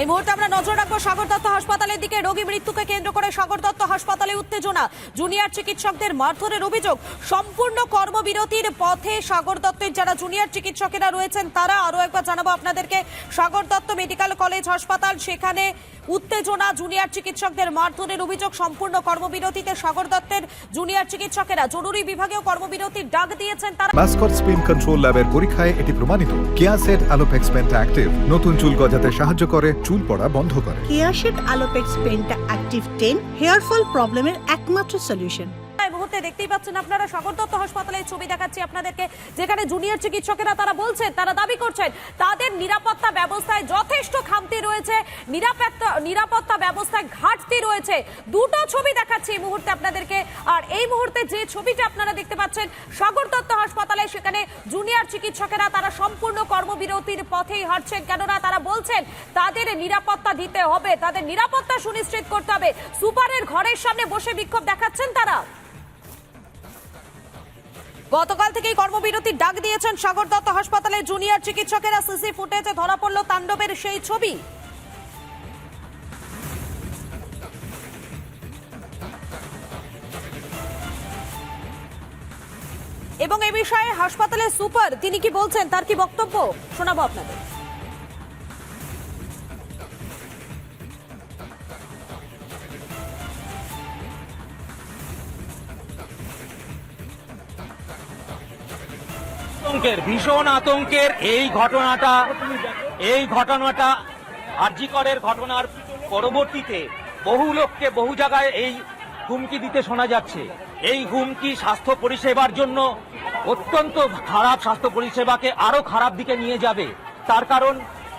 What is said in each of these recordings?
এই মুহূর্তে আমরা নজর রাখব সাগর দত্ত হাসপাতালের দিকে। রোগী মৃত্যুকে কেন্দ্র করে সাগর দত্ত হাসপাতালে উত্তেজনা। জুনিয়র চিকিৎসকদের মারধরের অভিযোগ, সম্পূর্ণ কর্মবিরতির পথে সাগর দত্তের যারা জুনিয়র চিকিৎসকেরা রয়েছেন, তারা আরও একবার জানাব আপনাদেরকে। সাগর দত্ত মেডিকেল কলেজ হাসপাতাল, সেখানে উত্তেজনা, জুনিয়র চিকিৎসকদের মারধরের অভিযোগ, সম্পূর্ণ কর্মবিরতিতে সাগর দত্তের জুনিয়র চিকিৎসকেরা জরুরি বিভাগেও কর্মবিরতির ডাক দিয়েছেন, তারা মাস্কট স্পিন কন্ট্রোল ল্যাবের পরীক্ষায় এটি প্রমাণিত। কেয়াসেট অ্যালোপেক্স পেন্টা অ্যাক্টিভ নতুন চুল গজাতে সাহায্য করে চুল পড়া বন্ধ করে। কেয়াশেড আলোপেক্স পেনটা অ্যাক্টিভ টেন হেয়ার ফল প্রবলেমের একমাত্র সলিউশন। মুহূর্তে দেখতেই পাচ্ছেন আপনারা সাগর দত্ত হাসপাতালের ছবি দেখাচ্ছি আপনাদেরকে, যেখানে জুনিয়র চিকিৎসকেরা তারা বলছেন, তারা দাবি করছেন, তাদের নিরাপত্তা ব্যবস্থায় যথেষ্ট খামতি রয়েছে, নিরাপত্তা নিরাপত্তা ব্যবস্থায় ঘাটতি রয়েছে। দুটো ছবি দেখাচ্ছি এই মুহূর্তে আপনাদেরকে, আর এই মুহূর্তে যে ছবিটা আপনারা দেখতে পাচ্ছেন সাগর দত্ত হাসপাতালে সেখানে জুনিয়র চিকিৎসকেরা তারা সম্পূর্ণ কর্মবিরতির পথেই হাঁটছেন, কেননা তারা বলছেন, তাদের নিরাপত্তা দিতে হবে, তাদের নিরাপত্তা সুনিশ্চিত করতে হবে। সুপারের ঘরের সামনে বসে বিক্ষোভ দেখাচ্ছেন তারা। গতকাল থেকেই কর্মবিরতির ডাক দিয়েছেন সাগর দত্ত হাসপাতালে জুনিয়র চিকিৎসকেরা। সিসি ফুটেজে ধরা পড়ল তাণ্ডবের সেই ছবি। এবং এ বিষয়ে হাসপাতালের সুপার, তিনি কি বলছেন, তার কি বক্তব্য? শোনাবো আপনাদের। আতঙ্কের, ভীষণ আতঙ্কের এই ঘটনাটা এই ঘটনাটা আরজিকরের ঘটনার পরবর্তীতে বহু লোককে বহু জায়গায় এই হুমকি দিতে শোনা যাচ্ছে। এই হুমকি স্বাস্থ্য পরিষেবার জন্য অত্যন্ত খারাপ স্বাস্থ্য পরিষেবাকে আরও খারাপ দিকে নিয়ে যাবে। তার কারণ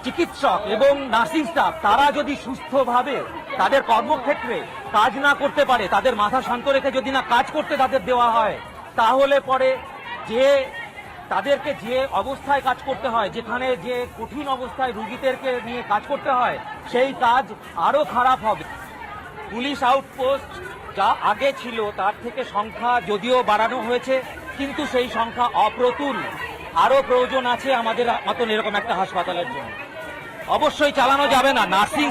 চিকিৎসক এবং নার্সিং স্টাফ, তারা যদি সুস্থভাবে তাদের কর্মক্ষেত্রে কাজ না করতে পারে, তাদের মাথা শান্ত রেখে যদি না কাজ করতে তাদের দেওয়া হয়, তাহলে পরে যে তাদেরকে যে অবস্থায় কাজ করতে হয়, যেখানে যে কঠিন অবস্থায় রুগীদেরকে নিয়ে কাজ করতে হয়, সেই কাজ আরও খারাপ হবে। পুলিশ আউটপোস্ট যা আগে ছিল তার থেকে সংখ্যা যদিও বাড়ানো হয়েছে, কিন্তু সেই সংখ্যা অপ্রতুল। আরও প্রয়োজন আছে আমাদের মতন এরকম একটা হাসপাতালের জন্য। অবশ্যই চালানো যাবে না। নার্সিং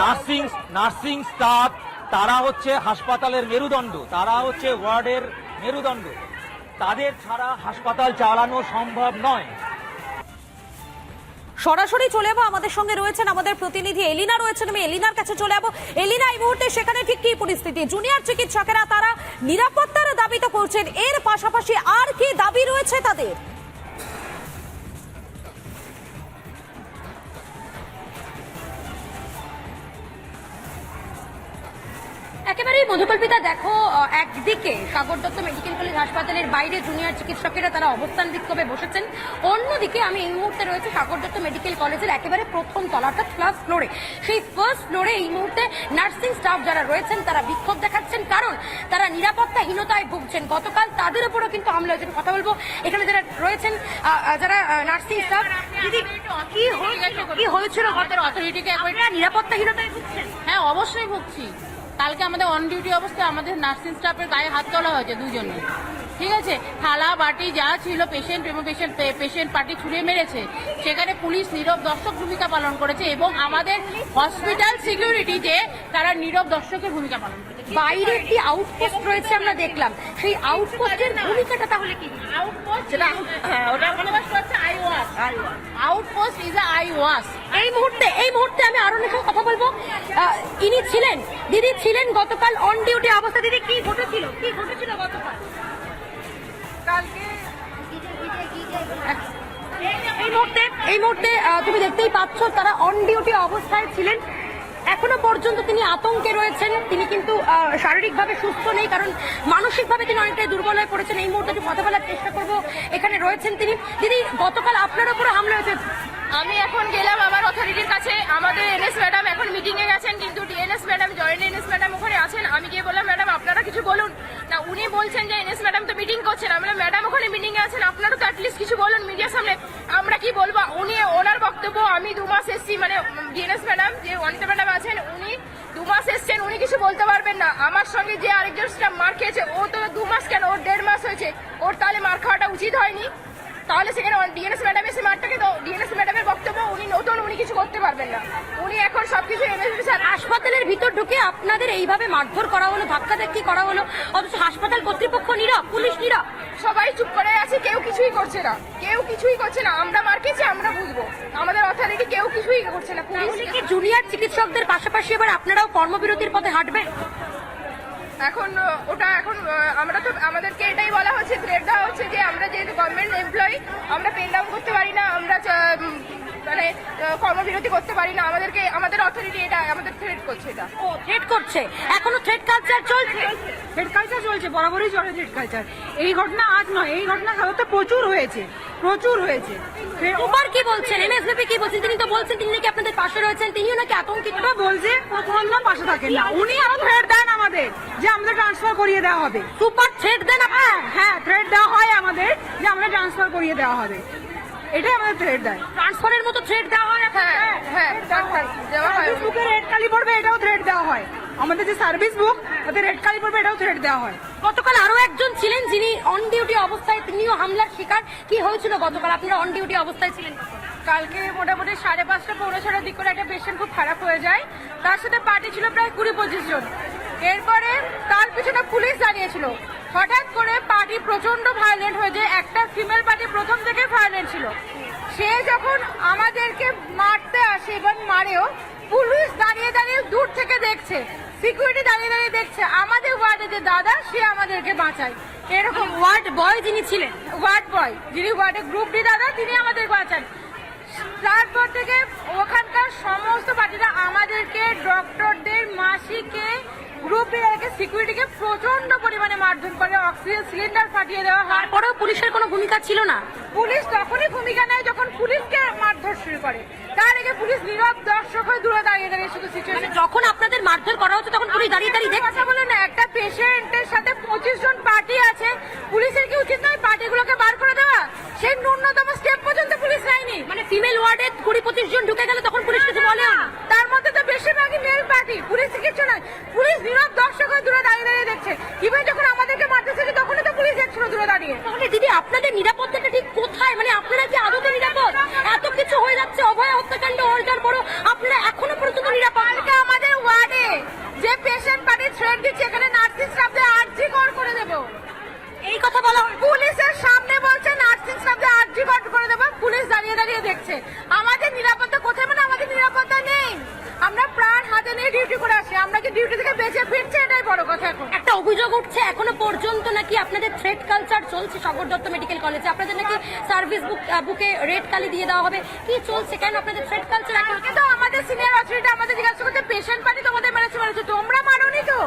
নার্সিং নার্সিং স্টাফ, তারা হচ্ছে হাসপাতালের মেরুদণ্ড, তারা হচ্ছে ওয়ার্ডের মেরুদণ্ড। তাদের ছাড়া হাসপাতাল চালানো সম্ভব নয়। সরাসরি চলে যাব। আমাদের সঙ্গে রয়েছেন আমাদের প্রতিনিধি এলিনা রয়েছেন। আমি এলিনার কাছে চলে যাব। এলিনা, এই মুহূর্তে সেখানে ঠিক কি পরিস্থিতি? জুনিয়র চিকিৎসকেরা তারা নিরাপত্তার দাবি তো করছেন এর পাশাপাশি আর কি দাবি রয়েছে তাদের? মধুকল্পিতা দেখো একদিকে সাগর দত্ত মেডিকেল কলেজ হাসপাতালের বাইরে জুনিয়র চিকিৎসকেরা তারা অবস্থান বিক্ষোভে বসেছেন। অন্যদিকে আমি এই মুহূর্তে রয়েছে সাগর দত্ত মেডিকেল কলেজের একেবারে প্রথম তলা অর্থাৎ ফার্স্ট ফ্লোরে সেই ফার্স্ট ফ্লোরে এই মুহূর্তে নার্সিং স্টাফ যারা রয়েছেন তারা বিক্ষোভ দেখাচ্ছেন কারণ তারা নিরাপত্তাহীনতায় ভুগছেন। গতকাল তাদের উপরও কিন্তু হামলা হয়েছে কথা বলব। এখানে যারা রয়েছেন যারা নার্সিং স্টাফ কি হয়েছিল? কি হয়েছিল? নিরাপত্তাহীনতায় ভুগছেন? হ্যাঁ অবশ্যই ভুগছি। কালকে আমাদের অন ডিউটি অবস্থায় আমাদের নার্সিং স্টাফের গায়ে হাত তোলা হয়েছে দুজনে ঠিক আছে? থালা, বাটি, যা ছিল পেশেন্ট এবং পেশেন্ট পেশেন্ট পার্টি ছুঁড়ে মেরেছে। সেখানে পুলিশ নীরব দর্শক ভূমিকা পালন করেছে এবং আমাদের হসপিটাল সিকিউরিটিতে তারা নীরব দর্শকের ভূমিকা পালন করেছে। বাইরে একটি আউটপোস্ট রয়েছে আমরা দেখলাম সেই আউটপোস্টের ভূমিকাটা তাহলে কি? আউটপোস্ট যেটা ওটা আউটপোস্ট হচ্ছে eye wash outpost is eye এই মুহূর্তে এই মুহূর্তে আমি আরও সঙ্গে কথা বলব। ইনি ছিলেন দিদি ছিলেন গতকাল অন ডিউটি অবস্থা। দিদি কি ঘটেছিল? কি ঘটেছিল গতকাল? এই মুহূর্তে এই মুহূর্তে তুমি দেখতেই পাচ্ছ তারা অন ডিউটি অবস্থায় ছিলেন। এখনও পর্যন্ত তিনি আতঙ্কে রয়েছেন। তিনি কিন্তু শারীরিকভাবে সুস্থ নেই, কারণ মানসিকভাবে তিনি অনেকটাই দুর্বল হয়ে পড়েছেন। এই মুহূর্তে কথা বলার চেষ্টা করব, এখানে রয়েছেন তিনি। দিদি, গতকাল আপনার উপরে হামলা হয়েছে। আমি এখন গেলাম আমার অথরিটির কাছে। আমাদের এনএস ম্যাডাম এখন মিটিং এ গেছেন, কিন্তু DNS madam joint NS madam ওখানে আছেন। আমি গিয়ে বললাম ম্যাডাম আপনারা কিছু বলুন। না, উনি বলছেন যে এনএস ম্যাডাম তো মিটিং করছেন। আমি বললাম ম্যাডাম ওখানে মিটিং এ আছেন। আপনারা তো অ্যাটলিস্ট কিছু বলুন মিডিয়ার সামনে। আমরা কি বলব? বক্তব্য আমি দু মাস এসছি মানে ডিএনএস ম্যাডাম, যে অনিতা ম্যাডাম আছেন, উনি দু মাস এসছেন, উনি কিছু বলতে পারবেন না। আমার সঙ্গে যে আরেকজন স্টাফ মার খেয়েছে, ও তো দু মাস কেন, ওর দেড় মাস হয়েছে, ওর তাহলে মার খাওয়াটা উচিত হয়নি। তাহলে সেখানে ডিএনএস ম্যাডাম এসে মাঠটাকে ডিএনএস ম্যাডামের বক্তব্য উনি নতুন উনি কিছু করতে পারবেন না। উনি এখন সবকিছু স্যার হাসপাতালের ভিতর ঢুকে আপনাদের এইভাবে মারধর করা হলো ধাক্কা ধাক্কি করা হলো অথচ হাসপাতাল কর্তৃপক্ষ নীরব পুলিশ নীরব। সবাই চুপ করে আছে কেউ কিছুই করছে না। কেউ কিছুই করছে না। আমরা মার খেয়েছি আমরা বুঝব আমাদের অথরিটি কেউ কিছুই করছে না। পুলিশ জুনিয়র চিকিৎসকদের পাশাপাশি এবার আপনারাও কর্মবিরতির পথে হাঁটবেন? এখন ওটা এখন আমরা তো, আমাদেরকে এটাই বলা হচ্ছে থ্রেট দেওয়া হচ্ছে যে আমরা যেহেতু গভর্নমেন্ট এমপ্লয়ি আমরা পেন ডাউন করতে পারি না, আমরা মানে কর্মবিরতি করতে পারি না। আমাদেরকে আমাদের অথরিটি এটা আমাদের থ্রেট করছে এটা। ও থ্রেট করছে। এখনও থ্রেট কালচার চলছে? থ্রেড কালচার চলছে বরাবরই চলে থ্রেড কালচার এই ঘটনা আজ নয় এই ঘটনা সাধারণত প্রচুর হয়েছে প্রচুর হয়েছে। থ্রেড- ওপার কি বলছেন? এমএসভিপি কি বলছেন? তিনি তো বলছেন তিনি নাকি আপনাদের পাশে রয়েছেন তিনিও নাকি আতঙ্কিত। বলছে প্রথম পাশে থাকেন না। উনি আরও থ্রেড দেন আমাদের যে আমাদের ট্রান্সফার করিয়ে দেওয়া হবে। সুপার থ্রেট দেন হ্যাঁ হ্যাঁ থ্রেড দেওয়া হয় আমাদের যে আমরা ট্রান্সফার করিয়ে দেওয়া হবে। এটাই আমাদের থ্রেড দেয়। ট্রান্সফারের মতো থ্রেট দেওয়া হয় হ্যাঁ হ্যাঁ দেওয়া হয়। বুকে রেড কালি পড়বে এটাও থ্রেড দেওয়া হয়। আমাদের যে সার্ভিস বুক তাতে রেড কালি পড়বে এটাও থ্রেড দেওয়া হয়। গতকাল আরও একজন ছিলেন যিনি অন ডিউটি অবস্থায় তিনিও হামলার শিকার। কি হয়েছিল গতকাল? আপনারা অন ডিউটি অবস্থায় ছিলেন কালকে মোটামুটি সাড়ে পাঁচটা পৌনে ছটার দিক করে একটা পেশেন্ট খুব খারাপ হয়ে যায়। তার সাথে পার্টি ছিল প্রায় কুড়ি পঁচিশ জন। এরপরে তার পিছনে পুলিশ দাঁড়িয়েছিল। হঠাৎ করে পার্টি প্রচণ্ড ভায়োলেন্ট হয়ে যায়। একটা ফিমেল পার্টি প্রথম থেকে সে যখন আমাদেরকে মারতে আসে এবং মারেও, পুলিশ দাঁড়িয়ে দাঁড়িয়ে দূর থেকে দেখছে সিকিউরিটি দাঁড়িয়ে দাঁড়িয়ে দেখছে, আমাদের ওয়ার্ডে যে দাদা, সে আমাদেরকে বাঁচায়। এরকম ওয়ার্ড বয় যিনি ছিলেন, ওয়ার্ড বয়, যিনি ওয়ার্ডে গ্রুপ ডি দাদা, তিনি আমাদের বাঁচান। তারপর থেকে ওখানকার সমস্ত পার্টিরা আমাদেরকে ডক্টরদের মাসিকে গ্রুপ লিডারকে সিকিউরিটিকে প্রচণ্ড পরিমাণে মারধর করে অক্সিজেন সিলিন্ডার ফাটিয়ে দেওয়া হয়। তারপরেও পুলিশের কোনো ভূমিকা ছিল না? পুলিশ তখনই ভূমিকা নেয় যখন পুলিশকে মারধর শুরু করে। তার আগে পুলিশ নীরব দর্শক হয়ে দূরে দাঁড়িয়ে দাঁড়িয়ে শুধু মানে সিচুয়েশন যখন আপনাদের মারধর করা হচ্ছে তখন পুলিশ দাঁড়িয়ে দাঁড়িয়ে কথা বলে না একটা পেশেন্টের সাথে পঁচিশ জন পার্টি আছে। পুলিশের কি উচিত নয় পার্টিগুলোকে বার করে দেওয়া? সেই ন্যূনতম স্টেপ পর্যন্ত পুলিশ নেয়নি। মানে ফিমেল ওয়ার্ডে কুড়ি পঁচিশ জন ঢুকে গেলে তখন পুলিশ কিছু বলে? তার মধ্যে তো বেশিরভাগই মেল পার্টি পুলিশ কিছু নয় পুলিশ নীরব দর্শক দূরে দাঁড়িয়ে দাঁড়িয়ে দেখছে। ইভেন যখন আমাদেরকে মারতেছে, তখনই তো পুলিশ দেখছিল দূরে দাঁড়িয়ে। দিদি, আপনাদের নিরাপত্তাটা ঠিক কোথায়? মানে আপনারা কি আদতে নিরাপদ এত কিছু হয়ে যাচ্ছে অভয় হত্যাকাণ্ড হয়ে যাওয়ার পরও আপনারা এখনও পর্যন্ত নিরাপদ কালকে আমাদের ওয়ার্ডে যে পেশেন্ট পার্টি থ্রেড দিচ্ছে এখানে নার্সিং স্টাফদের আর্জি কর করে দেবো এই কথা বলা হয় পুলিশের সামনে বলছে নার্সিং স্টাফদের আর্জি কর করে দেবো পুলিশ দাঁড়িয়ে দাঁড়িয়ে দেখছে আমাদের নিরাপত্তা কোথায় মানে আমাদের নিরাপত্তা নেই আমরা প্রাণ হাতে নিয়ে ডিউটি করে আসি আমরা কি ডিউটি থেকে বেঁচে ফিরছে এটাই বড় কথা এখন। একটা অভিযোগ উঠছে এখনও পর্যন্ত নাকি আপনাদের থ্রেড কালচার চলছে? সাগর দত্ত মেডিকেল কলেজে আপনাদের নাকি সার্ভিস বুক বুকে রেড কালি দিয়ে দেওয়া হবে। কি চলছে? কেন আপনাদের থ্রেড কালচার এখন? কিন্তু তো আমাদের সিনিয়র অথরিটি আমাদের জিজ্ঞাসা করতে পেশেন্ট পানি তোমাদের মেরেছে মেরেছে। তোমরা মানোনি তো?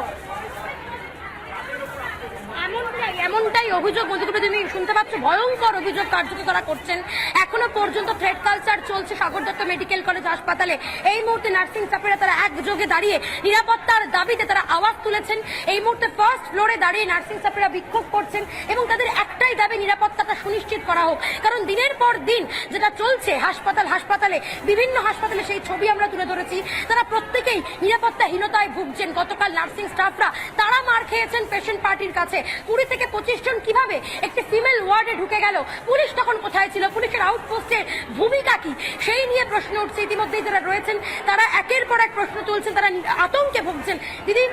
এমনটাই অভিযোগ মধুকূপে তুমি শুনতে পাচ্ছ, ভয়ঙ্কর অভিযোগ কার্যত তারা করছেন। এখনও পর্যন্ত থ্রেড কালচার চলছে সাগর দত্ত মেডিকেল কলেজ হাসপাতালে। এই মুহূর্তে নার্সিং স্টাফেরা তারা একযোগে দাঁড়িয়ে নিরাপত্তার দাবিতে তারা আওয়াজ তুলেছেন। এই মুহূর্তে ফার্স্ট ফ্লোরে দাঁড়িয়ে নার্সিং স্টাফেরা বিক্ষোভ করছেন এবং তাদের একটাই দাবি, নিরাপত্তাটা সুনিশ্চিত করা হোক। কারণ দিনের পর দিন যেটা চলছে হাসপাতাল, হাসপাতালে, বিভিন্ন হাসপাতালে সেই ছবি আমরা তুলে ধরেছি। তারা প্রত্যেকেই নিরাপত্তাহীনতায় ভুগছেন। গতকাল নার্সিং স্টাফরা তারা মার খেয়েছেন পেশেন্ট পার্টির কাছে। কুড়ি থেকে পঁচিশ জন কীভাবে একটি ফিমেল ওয়ার্ডে ঢুকে গেল? পুলিশ তখন কোথায় ছিল? পুলিশের আউটপোস্টের ভূমিকা কি? সেই নিয়ে প্রশ্ন উঠছে। ইতিমধ্যেই যারা রয়েছেন তারা একের পর এক প্রশ্ন তুলছেন তারা আতঙ্কে ভুগছেন। দিদি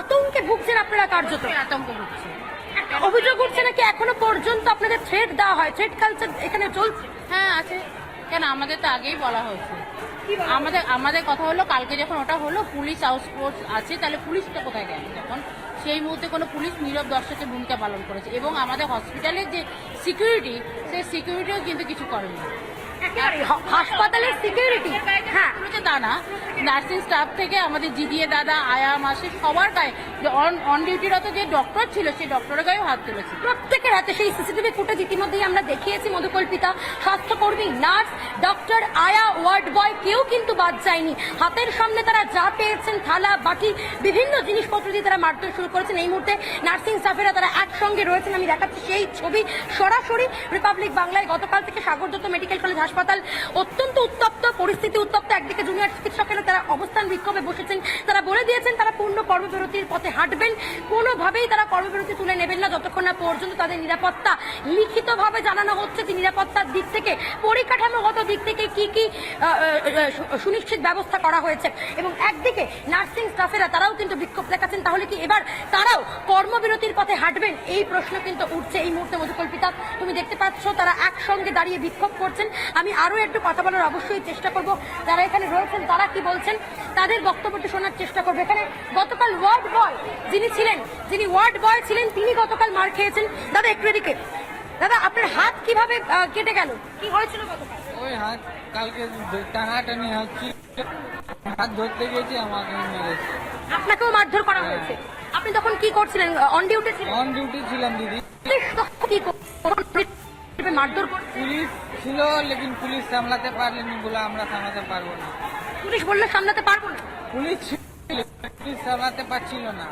আতঙ্কে ভুগছেন আপনারা কার্যত? আতঙ্ক ভুগছেন অভিযোগ উঠছে নাকি এখনও পর্যন্ত আপনাদের থ্রেড দেওয়া হয়? থ্রেড কালচার এখানে চলছে? হ্যাঁ আছে। কেন? আমাদের তো আগেই বলা হয়েছে। আমাদের আমাদের কথা হলো কালকে যখন ওটা হলো পুলিশ আউটফোর্স আছে তাহলে পুলিশটা কোথায় গেল? তখন সেই মুহূর্তে কোনো পুলিশ নীরব দর্শকের ভূমিকা পালন করেছে। এবং আমাদের হসপিটালের যে সিকিউরিটি সেই সিকিউরিটিও কিন্তু কিছু করেনি। হাসপাতালের সিকিউরিটি হ্যাঁ। তা না। নার্সিং স্টাফ থেকে আমাদের জিডিএ দাদা আয়া মাসি সবার গায়ে যে অন অন ডিউটিরত যে ডক্টর ছিল সেই ডক্টরের গায়েও হাত তুলেছে। প্রত্যেকের হাতে সেই সিসিটিভি ফুটেজ ইতিমধ্যেই আমরা দেখিয়েছি মধুকল্পিতা স্বাস্থ্যকর্মী নার্স ডক্টর আয়া ওয়ার্ড বয় কেউ কিন্তু বাদ যায়নি। হাতের সামনে তারা যা পেয়েছেন থালা বাটি বিভিন্ন জিনিসপত্র দিয়ে তারা মারধর শুরু করেছেন। এই মুহূর্তে নার্সিং স্টাফেরা তারা একসঙ্গে রয়েছেন। আমি দেখাচ্ছি সেই ছবি সরাসরি রিপাবলিক বাংলায়। গতকাল থেকে সাগর দত্ত মেডিকেল কলেজ হাসপাতাল। অত্যন্ত উত্তপ্ত, পরিস্থিতি উত্তপ্ত। একদিকে জুনিয়র চিকিৎসকেরা তারা অবস্থান বিক্ষোভে বসেছেন, তারা বলে দিয়েছেন তারা পূর্ণ কর্মবিরতির পথে হাঁটবেন। কোনোভাবেই তারা কর্মবিরতি তুলে নেবেন না যতক্ষণ না পর্যন্ত তাদের নিরাপত্তা লিখিতভাবে জানানো হচ্ছে যে নিরাপত্তার দিক থেকে, পরিকাঠামোগত দিক থেকে কি কি সুনিশ্চিত ব্যবস্থা করা হয়েছে। এবং একদিকে নার্সিং স্টাফেরা তারাও কিন্তু বিক্ষোভ দেখাচ্ছেন। তাহলে কি এবার তারাও কর্মবিরতির পথে হাঁটবেন? এই প্রশ্ন কিন্তু উঠছে এই মুহূর্তে মধুকল্পিতা। তুমি দেখতে পাচ্ছ তারা একসঙ্গে দাঁড়িয়ে বিক্ষোভ করছেন। আমি আরও একটু কথা বলার অবশ্যই চেষ্টা করব। যারা এখানে রয়েছেন তারা কি বলছেন? তাদের বক্তব্যটি শোনার চেষ্টা করব। এখানে গতকাল ওয়ার্ড বয় যিনি ছিলেন যিনি ওয়ার্ড বয় ছিলেন তিনি গতকাল মার খেয়েছেন। দাদা একটু এদিকে। দাদা আপনার হাত কীভাবে কেটে গেল? কি হয়েছিল গতকাল? ওই হাত কালকে টানাটানি হচ্ছিল হাত ধরতে গেছি আমাকে মেরেছে। আপনাকেও মারধর করা হয়েছে। আপনি তখন কি করছিলেন? অন ডিউটি ছিলেন? অন ডিউটি ছিলাম দিদি। কি? মারধর পুলিশ ছিল লেকিন পুলিশ সামলাতে পারলেনি বলে আমরা সামলাতে পারব না। পুলিশ বললে সামলাতে পারব না। পুলিশ ছিল পুলিশ সামলাতে পারছিল না।